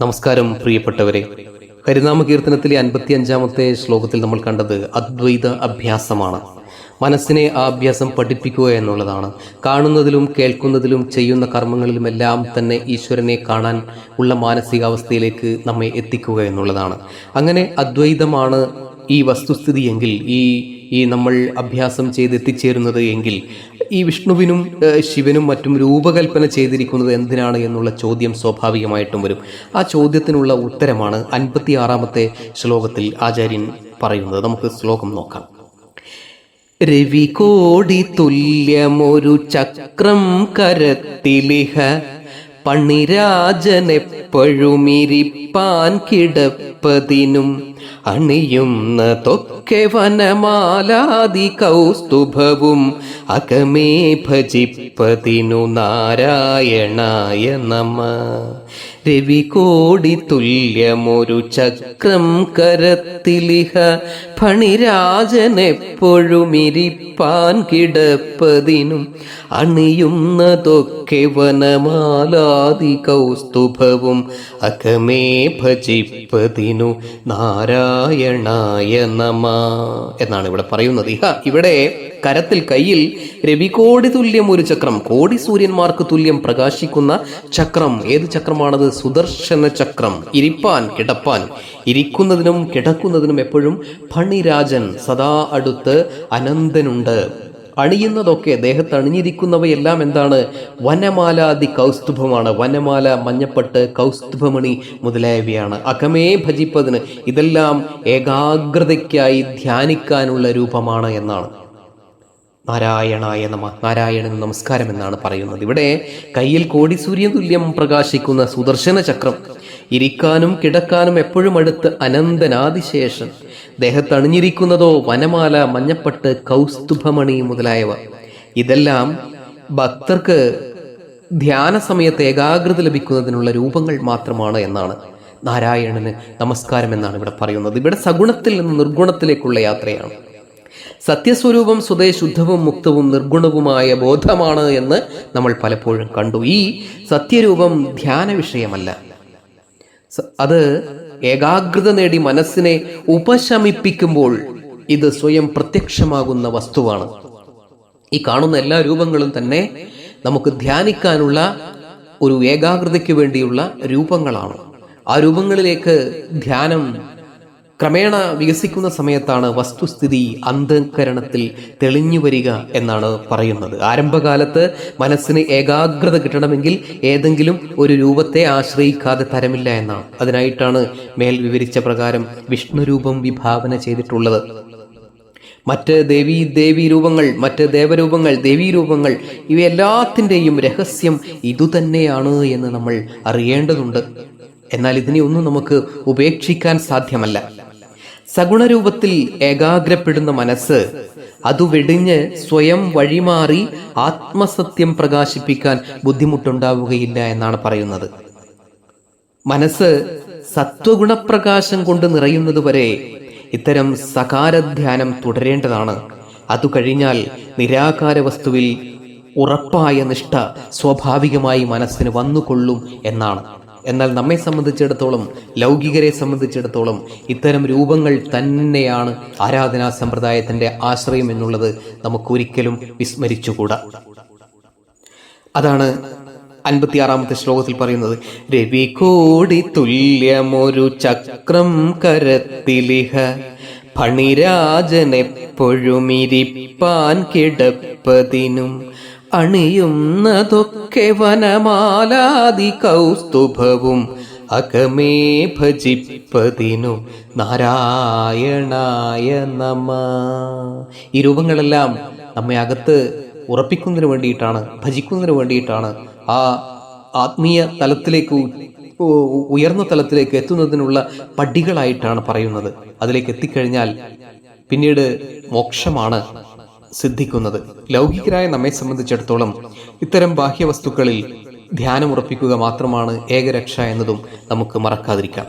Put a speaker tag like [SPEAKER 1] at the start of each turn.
[SPEAKER 1] നമസ്കാരം പ്രിയപ്പെട്ടവരെ. ഹരിനാമ കീർത്തനത്തിലെ അൻപത്തി അഞ്ചാമത്തെ ശ്ലോകത്തിൽ നമ്മൾ കണ്ടത് അദ്വൈത അഭ്യാസമാണ്. മനസ്സിനെ ആ അഭ്യാസം പഠിപ്പിക്കുക എന്നുള്ളതാണ്. കാണുന്നതിലും കേൾക്കുന്നതിലും ചെയ്യുന്ന കർമ്മങ്ങളിലുമെല്ലാം തന്നെ ഈശ്വരനെ കാണാൻ ഉള്ള മാനസികാവസ്ഥയിലേക്ക് നമ്മെ എത്തിക്കുക എന്നുള്ളതാണ്. അങ്ങനെ അദ്വൈതമാണ് ഈ വസ്തുസ്ഥിതി എങ്കിൽ ഈ ഈ നമ്മൾ അഭ്യാസം ചെയ്ത് എത്തിച്ചേരുന്നത് എങ്കിൽ ഈ വിഷ്ണുവിനും ശിവനും മറ്റും രൂപകൽപ്പന ചെയ്തിരിക്കുന്നത് എന്തിനാണ് എന്നുള്ള ചോദ്യം സ്വാഭാവികമായിട്ടും വരും. ആ ചോദ്യത്തിനുള്ള ഉത്തരമാണ് അൻപത്തി ആറാമത്തെ ശ്ലോകത്തിൽ ആചാര്യൻ പറയുന്നത്. നമുക്ക് ശ്ലോകം നോക്കാം. രവികോടി തുല്യമൊരു ചക്രം കരത്തിലിഹ പണിരാജനെപ്പോഴുമിരിപ്പാൻ കിടപ്പതിനും അണിയുന്നതൊക്കെ വനമാലാതി കൗസ്തുഭവും അകമേ ഭജിപ്പതിനു നാരായണായ നമ. രവികോടി തുല്യമൊരു ചക്രം കരത്തിലിഹ. ഫണിരാജനെപ്പോഴുമിരിപ്പാൻ കിടപ്പതിനും അണിയുന്നതൊക്കെ വനമാലാതി കൗസ്തുഭവും അകമേ ഭജിപ്പതിനു നാരായണായ നമ എന്നാണ് ഇവിടെ പറയുന്നത്. ഇഹ ഇവിടെ കരത്തിൽ കയ്യിൽ രവികോടി തുല്യം ഒരു ചക്രം കോടി സൂര്യന്മാർക്ക് തുല്യം പ്രകാശിക്കുന്ന ചക്രം. ഏത് ചക്രമാണത്? സുദർശന ചക്രം. ഇരിപ്പാൻ കിടപ്പാൻ. ഇരിക്കുന്നതിനും കിടക്കുന്നതിനും എപ്പോഴും ഫണിരാജൻ സദാ അടുത്ത് അനന്തനുണ്ട്. അണിയുന്നതൊക്കെ ദേഹത്ത് അണിഞ്ഞിരിക്കുന്നവയെല്ലാം എന്താണ്? വനമാലാദി കൗസ്തുഭമാണ്. വനമാല മഞ്ഞപ്പട്ട് കൗസ്തുഭമണി മുതലായവയാണ്. അകമേ ഭജിപ്പതിന് ഇതെല്ലാം ഏകാഗ്രതയ്ക്കായി ധ്യാനിക്കാനുള്ള രൂപമാണ് എന്നാണ്. നാരായണായ നമ നാരായണന് നമസ്കാരം എന്നാണ് പറയുന്നത്. ഇവിടെ കയ്യിൽ കോടി സൂര്യൻ തുല്യം പ്രകാശിക്കുന്ന സുദർശന ചക്രം. ഇരിക്കാനും കിടക്കാനും എപ്പോഴും അടുത്ത് അനന്തനാദിശേഷൻ. ദേഹത്തണിഞ്ഞിരിക്കുന്നതോ വനമാല മഞ്ഞപ്പട്ട് കൗസ്തുഭമണി മുതലായവ. ഇതെല്ലാം ഭക്തർക്ക് ധ്യാന സമയത്ത് ഏകാഗ്രത ലഭിക്കുന്നതിനുള്ള രൂപങ്ങൾ മാത്രമാണ് എന്നാണ് നാരായണന് നമസ്കാരം എന്നാണ് ഇവിടെ പറയുന്നത്. ഇവിടെ സഗുണത്തിൽ നിന്ന് നിർഗുണത്തിലേക്കുള്ള യാത്രയാണ്. സത്യസ്വരൂപം സ്വതേ ശുദ്ധവും മുക്തവും നിർഗുണവുമായ ബോധമാണ് എന്ന് നമ്മൾ പലപ്പോഴും കണ്ടു. ഈ സത്യരൂപം ധ്യാന വിഷയമല്ല. അത് ഏകാഗ്രത നേടി മനസ്സിനെ ഉപശമിപ്പിക്കുമ്പോൾ ഇത് സ്വയം പ്രത്യക്ഷമാകുന്ന വസ്തുവാണ്. ഈ കാണുന്ന എല്ലാ രൂപങ്ങളും തന്നെ നമുക്ക് ധ്യാനിക്കാനുള്ള ഒരു ഏകാഗ്രതയ്ക്ക് വേണ്ടിയുള്ള രൂപങ്ങളാണ്. ആ രൂപങ്ങളിലേക്ക് ധ്യാനം ക്രമേണ വികസിക്കുന്ന സമയത്താണ് വസ്തുസ്ഥിതി അന്ധകരണത്തിൽ തെളിഞ്ഞു വരിക എന്നാണ് പറയുന്നത്. ആരംഭകാലത്ത് മനസ്സിന് ഏകാഗ്രത കിട്ടണമെങ്കിൽ ഏതെങ്കിലും ഒരു രൂപത്തെ ആശ്രയിക്കാതെ തരമില്ല എന്നാണ്. അതിനായിട്ടാണ് മേൽ വിവരിച്ച പ്രകാരം വിഷ്ണുരൂപം വിഭാവന ചെയ്തിട്ടുള്ളത്. മറ്റ് ദേവീ ദേവി രൂപങ്ങൾ മറ്റ് ദേവരൂപങ്ങൾ ദേവീ രൂപങ്ങൾ ഇവയെല്ലാത്തിന്റെയും രഹസ്യം ഇതുതന്നെയാണ് എന്ന് നമ്മൾ അറിയേണ്ടതുണ്ട്. എന്നാൽ ഇതിനെ ഒന്നും നമുക്ക് ഉപേക്ഷിക്കാൻ സാധ്യമല്ല. സഗുണരൂപത്തിൽ ഏകാഗ്രപ്പെടുന്ന മനസ്സ് അത് വെടിഞ്ഞ് സ്വയം വഴിമാറി ആത്മസത്യം പ്രകാശിപ്പിക്കാൻ ബുദ്ധിമുട്ടുണ്ടാവുകയില്ല എന്നാണ് പറയുന്നത്. മനസ്സ് സത്വഗുണപ്രകാശം കൊണ്ട് നിറയുന്നത് വരെ ഇത്തരം സകാരധ്യാനം തുടരേണ്ടതാണ്. അതു കഴിഞ്ഞാൽ നിരാകാര വസ്തുവിൽ ഉറപ്പായ നിഷ്ഠ സ്വാഭാവികമായി മനസ്സിന് വന്നുകൊള്ളും എന്നാണ്. എന്നാൽ നമ്മെ സംബന്ധിച്ചിടത്തോളം ലൗകികരെ സംബന്ധിച്ചിടത്തോളം ഇത്തരം രൂപങ്ങൾ തന്നെയാണ് ആരാധനാ സമ്പ്രദായത്തിന്റെ ആശ്രയം എന്നുള്ളത് നമുക്കൊരിക്കലും വിസ്മരിച്ചുകൂടാ. അതാണ് അൻപത്തിയാറാമത്തെ ശ്ലോകത്തിൽ പറയുന്നത്. രവികോടി തുല്യമൊരു ചക്രം കരത്തിലിഹ ഫണിരാജനെപ്പോഴുമിരിപ്പാൻ കിടപ്പതിനും അണിയുന്നതൊക്കെ വനമാലാതി കൗസ്തുഭവും അകമേ ഭജിപ്പതിനു നാരായണായ നമ. ഈ രൂപങ്ങളെല്ലാം നമ്മെ അകത്ത് ഉറപ്പിക്കുന്നതിന് വേണ്ടിയിട്ടാണ് ഭജിക്കുന്നതിന് വേണ്ടിയിട്ടാണ് ആ ആത്മീയ തലത്തിലേക്ക് ഉയർന്ന തലത്തിലേക്ക് എത്തുന്നതിനുള്ള പടികളായിട്ടാണ് പറയുന്നത്. അതിലേക്ക് എത്തിക്കഴിഞ്ഞാൽ പിന്നീട് മോക്ഷമാണ് സിദ്ധിക്കുന്നത്. ലൗകികരായ നമ്മെ സംബന്ധിച്ചിടത്തോളം ഇത്തരം ബാഹ്യവസ്തുക്കളിൽ ധ്യാനം ഉറപ്പിക്കുക മാത്രമാണ് ഏകരക്ഷ എന്നതും നമുക്ക് മറക്കാതിരിക്കാം.